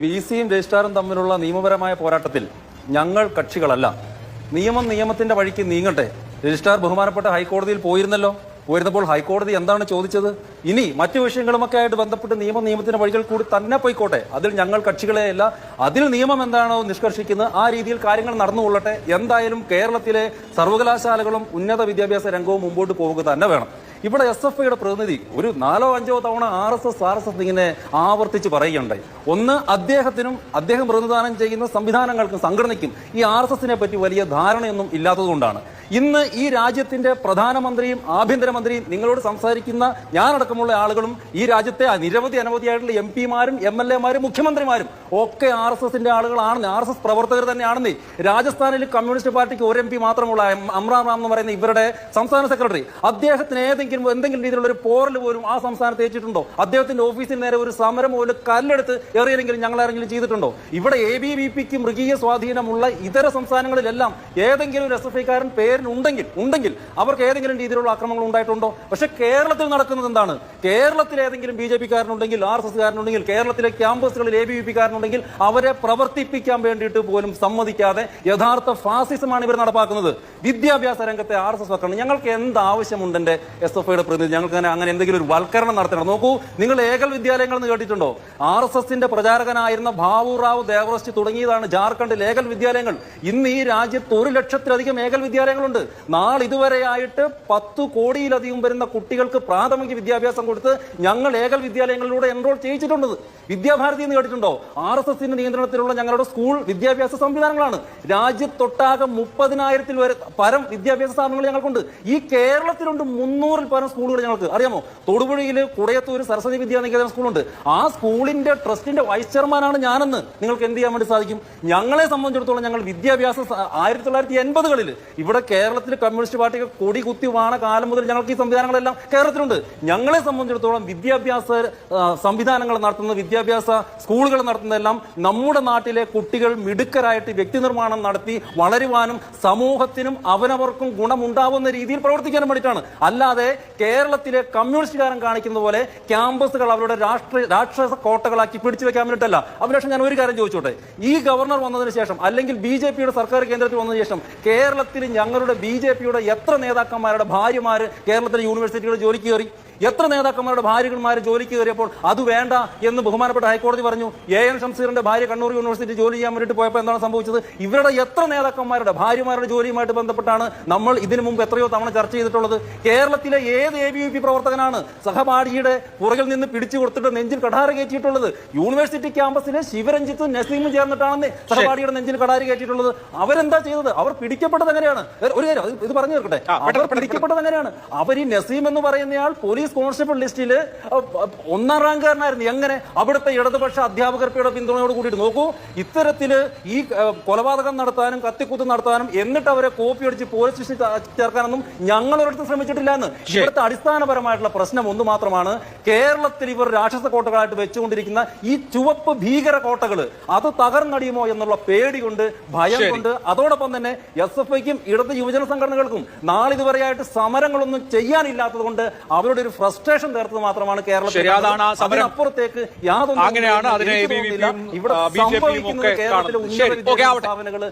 V സിയും രജിസ്ട്രാറും തമ്മിലുള്ള നിയമപരമായ പോരാട്ടത്തിൽ ഞങ്ങൾ കക്ഷികളല്ല. നിയമം നിയമത്തിന്റെ വഴിക്ക് നീങ്ങട്ടെ. രജിസ്ട്രാർ ബഹുമാനപ്പെട്ട ഹൈക്കോടതിയിൽ പോയിരുന്നല്ലോ. പോയിരുന്നപ്പോൾ ഹൈക്കോടതി എന്താണ് ചോദിച്ചത്? ഇനി മറ്റു വിഷയങ്ങളുമൊക്കെ ആയിട്ട് ബന്ധപ്പെട്ട് നിയമം നിയമത്തിന്റെ വഴികൾ കൂടി തന്നെ പോയിക്കോട്ടെ. അതിൽ ഞങ്ങൾ കക്ഷികളെയല്ല അതിൽ നിയമം എന്താണോ നിഷ്കർഷിക്കുന്നത് ആ രീതിയിൽ കാര്യങ്ങൾ നടന്നുകൊള്ളട്ടെ എന്തായാലും കേരളത്തിലെ സർവകലാശാലകളും ഉന്നത വിദ്യാഭ്യാസ രംഗവും മുമ്പോട്ട് പോവുക തന്നെ വേണം. ഇവിടെ എസ് എഫ് ഐയുടെ പ്രതിനിധി ഒരു നാലോ അഞ്ചോ തവണ R S S R S S ഇങ്ങനെ ആവർത്തിച്ച് പറയുകയുണ്ടായി. ഒന്ന് അദ്ദേഹത്തിനും അദ്ദേഹം പ്രതിനിധാനം ചെയ്യുന്ന സംവിധാനങ്ങൾക്കും സംഘടനയ്ക്കും ഈ ആർ എസ് എസിനെ പറ്റി വലിയ ധാരണയൊന്നും ഇല്ലാത്തതുകൊണ്ടാണ്. ഇന്ന് ഈ രാജ്യത്തിന്റെ പ്രധാനമന്ത്രിയും ആഭ്യന്തരമന്ത്രിയും നിങ്ങളോട് സംസാരിക്കുന്ന ഞാനടക്കമുള്ള ആളുകളും ഈ രാജ്യത്തെ നിരവധി അനവധിയായിട്ടുള്ള എം പിമാരും എം എൽ എമാരും മുഖ്യമന്ത്രിമാരും ഒക്കെ ആർ എസ് എസിന്റെ ആളുകളാണെന്ന് ആർ എസ് എസ് പ്രവർത്തകർ തന്നെയാണെന്നേ. രാജസ്ഥാനിൽ കമ്മ്യൂണിസ്റ്റ് പാർട്ടിക്ക് ഒരു എം പി മാത്രമുള്ള അമ്രാം റാം എന്ന് പറയുന്ന ഇവരുടെ സംസ്ഥാന സെക്രട്ടറി. അദ്ദേഹത്തിന് ഏതെങ്കിലും എന്തെങ്കിലും രീതിയിലുള്ള ഒരു പോറൽ പോലും ആ സംസ്ഥാനത്ത് ഏറ്റിട്ടുണ്ടോ? അദ്ദേഹത്തിന്റെ ഓഫീസിന് നേരെ ഒരു സമരം പോലും കല്ലെടുത്ത് എറിയെങ്കിലും ഞങ്ങൾ ആരെങ്കിലും ചെയ്തിട്ടുണ്ടോ? ഇവിടെ എ ബി വി പിക്ക് മൃഗീയ സ്വാധീനമുള്ള ഇതര സംസ്ഥാനങ്ങളിലെല്ലാം ഏതെങ്കിലും ഒരു എസ് എഫ് ഐക്കാരൻ പേരിനുണ്ടെങ്കിൽ ഉണ്ടെങ്കിൽ അവർക്ക് ഏതെങ്കിലും രീതിയിലുള്ള ആക്രമണങ്ങൾ ഉണ്ടായിട്ടുണ്ടോ? പക്ഷെ കേരളത്തിൽ നടക്കുന്നത് എന്താണ്? കേരളത്തിൽ ഏതെങ്കിലും ബി ജെ പി കാരനുണ്ടെങ്കിൽ ആർ എസ് എസ് കാരനുണ്ടെങ്കിൽ കേരളത്തിലെ ക്യാമ്പസുകളിൽ എ ബി വി പി കാരനുണ്ടെങ്കിൽ അവരെ പ്രവർത്തിപ്പിക്കാൻ വേണ്ടിയിട്ട് പോലും സമ്മതിക്കാതെ യഥാർത്ഥ ഫാസിസമാണ് ഇവർ നടപ്പാക്കുന്നത്. വിദ്യാഭ്യാസ രംഗത്തെ ആർ എസ് എസ് വക്കണം. ഞങ്ങൾക്ക് എന്ത് ആവശ്യമുണ്ട് എന്റെ എസ് ഐയുടെ പ്രതിനിധി ഞങ്ങൾക്ക് അങ്ങനെ അങ്ങനെ എന്തെങ്കിലും ഒരു വൽക്കരണം നടത്തണം. നോക്കൂ നിങ്ങൾ ഏകൽ വിദ്യാലയങ്ങൾ എന്ന് കേട്ടിട്ടുണ്ടോ? ആർ എസ് എസിന്റെ പ്രചാരകനായിരുന്ന ബാബു ദേവറസ്റ്റ് തുടങ്ങിയതാണ് ജാർഖണ്ഡിൽ ഏകൽ വിദ്യാലയങ്ങൾ. ഇന്ന് ഈ രാജ്യത്ത് ഒരു ലക്ഷത്തിലധികം ഏകൽ വിദ്യാലയങ്ങളുണ്ട്. നാളെ ഇതുവരെയായിട്ട് പത്ത് കോടിയിലധികം വരുന്ന കുട്ടികൾക്ക് പ്രാഥമിക വിദ്യാഭ്യാസം കൊടുത്ത് ഞങ്ങൾ ഏകൽ വിദ്യാലയങ്ങളിലൂടെ എൻറോൾ ചെയ്യിച്ചിട്ടുണ്ട്. വിദ്യാഭാരതി എന്ന് കേട്ടിട്ടുണ്ടോ? ആർ എസ് എസിന്റെ നിയന്ത്രണത്തിലുള്ള ഞങ്ങളുടെ സ്കൂൾ വിദ്യാഭ്യാസ സംവിധാനങ്ങളാണ്. രാജ്യത്തൊട്ടാകെ മുപ്പതിനായിരത്തിൽ വരെ പരം വിദ്യാഭ്യാസ സ്ഥാപനങ്ങൾ ഞങ്ങൾക്കുണ്ട്. ഈ കേരളത്തിലുണ്ട് മുന്നൂറിൽ പരം സ്കൂളുകൾ ഞങ്ങൾക്ക്. അറിയാമോ? തൊടുപുഴയിൽ കുടയത്തൂർ സരസ്വതി വിദ്യാനികേതന സ്കൂളുണ്ട്. ആ സ്കൂളിന്റെ ട്രസ്റ്റിന്റെ വൈസ് ചെയർമാനാണ് ഞാനെന്ന് നിങ്ങൾക്ക് എന്ത് ചെയ്യാൻ വേണ്ടി സാധിക്കും? ഞങ്ങളെ സംബന്ധിച്ചിടത്തോളം ഞങ്ങൾ വിദ്യാഭ്യാസ ആയിരത്തി തൊള്ളായിരത്തി എൺപതുകളിൽ ഇവിടെ കേരളത്തിൽ കമ്മ്യൂണിസ്റ്റ് പാർട്ടിക്ക് കൊടി കുത്തി വാണ കാലം മുതൽ ഞങ്ങൾക്ക് ഈ സംവിധാനങ്ങളെല്ലാം കേരളത്തിലുണ്ട്. ഞങ്ങളെ സംബന്ധിച്ചിടത്തോളം വിദ്യാഭ്യാസ സംവിധാനങ്ങൾ നടത്തുന്ന വിദ്യാഭ്യാസ സ്കൂളുകൾ നടത്തുന്നതെല്ലാം നമ്മുടെ നാട്ടിലെ കുട്ടികൾ മിടുക്കരായിട്ട് വ്യക്തി നിർമ്മാണം നടത്തി വളരുവാനും സമൂഹത്തിനും അവനവർക്കും ഗുണമുണ്ടാവുന്ന രീതിയിൽ പ്രവർത്തിക്കാനും വേണ്ടിയിട്ടാണ്. അല്ലാതെ കേരളത്തിലെ കമ്മ്യൂണിസ്റ്റുകാരൻ കാണിക്കുന്ന പോലെ ക്യാമ്പസുകൾ അവരുടെ രാഷ്ട്രീയ രാക്ഷസ കോട്ടകളാക്കി പിടിച്ചു വെക്കാൻ വേണ്ടിയിട്ടല്ല. അഭിലാഷം ഞാൻ ഒരു കാര്യം ചോദിച്ചോട്ടെ? ഈ ഗവർണർ വന്നതിന് ശേഷം അല്ലെങ്കിൽ ബി ജെ പിയുടെ സർക്കാർ കേന്ദ്രത്തിൽ വന്നതിന് ശേഷം കേരളത്തിൽ ഞങ്ങളുടെ ബി ജെ പിയുടെ എത്ര നേതാക്കന്മാരുടെ ഭാര്യമാർ കേരളത്തിലെ യൂണിവേഴ്സിറ്റികളിൽ ജോലിക്ക് കയറി? എത്ര നേതാക്കന്മാരുടെ ഭാര്യകന്മാർ ജോലിക്ക് കയറിയപ്പോൾ അത് വേണ്ട എന്ന് ബഹുമാനപ്പെട്ട ഹൈക്കോടതി പറഞ്ഞു. എ എൻ ഷംസീറിന്റെ ഭാര്യ കണ്ണൂർ യൂണിവേഴ്സിറ്റി ജോലി ചെയ്യാൻ വേണ്ടിയിട്ട് പോയപ്പോൾ എന്താണ് സംഭവിച്ചത്? ഇവരുടെ എത്ര നേതാക്കന്മാരുടെ ഭാര്യമാരുടെ ജോലിയുമായിട്ട് ബന്ധപ്പെട്ടാണ് നമ്മൾ ഇതിനു മുമ്പ് എത്രയോ തവണ ചർച്ച ചെയ്തിട്ടുള്ളത്. കേരളത്തിലെ ഏത് എ ബി വി പി പ്രവർത്തകനാണ് സഹപാഠിയുടെ പുറകിൽ നിന്ന് പിടിച്ചു കൊടുത്തിട്ട് നെഞ്ചിൽ കടാര കയറ്റിയിട്ടുള്ളത്? യൂണിവേഴ്സിറ്റി ക്യാമ്പസിലെ ശിവരഞ്ജിത്തും നസീമും ചേർന്നിട്ടാണ് സഹപാഠിയുടെ നെഞ്ചിൽ കടാര കയറ്റിയിട്ടുള്ളത്. അവരെന്താ ചെയ്തത്? അവർ പിടിക്കപ്പെട്ടത് എങ്ങനെയാണ്? ഒരു കാര്യം ഇത് പറഞ്ഞു തീർക്കട്ടെ. അവർ പിടിക്കപ്പെട്ടത് എങ്ങനെയാണ്? അവർ ഈ നസീം എന്ന് പറയുന്നയാൾ പോലീസ് കോൺസ്റ്റബിൾ ലിസ്റ്റിൽ ഒന്നാം റാങ്കുകാരനായിരുന്നു. എങ്ങനെ? അവിടുത്തെ ഇടതുപക്ഷ അധ്യാപകർക്കയുടെ പിന്തുണയോട് കൂടിയിട്ട്. നോക്കൂ ഇത്തരത്തിൽ ഈ കൊലപാതകം നടത്താനും കത്തിക്കുത്ത് നടത്താനും എന്നിട്ട് അവരെ കോപ്പി അടിച്ച് പോലീസ് സ്റ്റേഷനിൽ ചേർക്കാനൊന്നും ഞങ്ങൾ ഒരിടത്തും ശ്രമിച്ചിട്ടില്ല എന്ന് ഇവിടുത്തെ അടിസ്ഥാനപരമായിട്ടുള്ള പ്രശ്നം ഒന്ന് മാത്രമാണ് കേരളത്തിൽ ഇവർ രാക്ഷസ കോട്ടകളായിട്ട് വെച്ചുകൊണ്ടിരിക്കുന്ന ഈ ചുവപ്പ് ഭീകര കോട്ടകൾ അത് തകർന്നടിയുമോ എന്നുള്ള പേടി കൊണ്ട് ഭയം കൊണ്ട് അതോടൊപ്പം തന്നെ എസ് എഫ് ഐക്കും ഇടത് യുവജന സംഘടനകൾക്കും നാളിതുവരെയായിട്ട് സമരങ്ങളൊന്നും ചെയ്യാനില്ലാത്തത് കൊണ്ട് അവരുടെ ഒരു ഫ്രസ്ട്രേഷൻ തീർത്തത് മാത്രമാണ് കേരളത്തിൽ. അതിനപ്പുറത്തേക്ക് യാതൊന്നും ഇവിടെ സംഭവിക്കുന്നത് കേരളത്തിലെ ഉന്നത സ്ഥാപനങ്ങൾ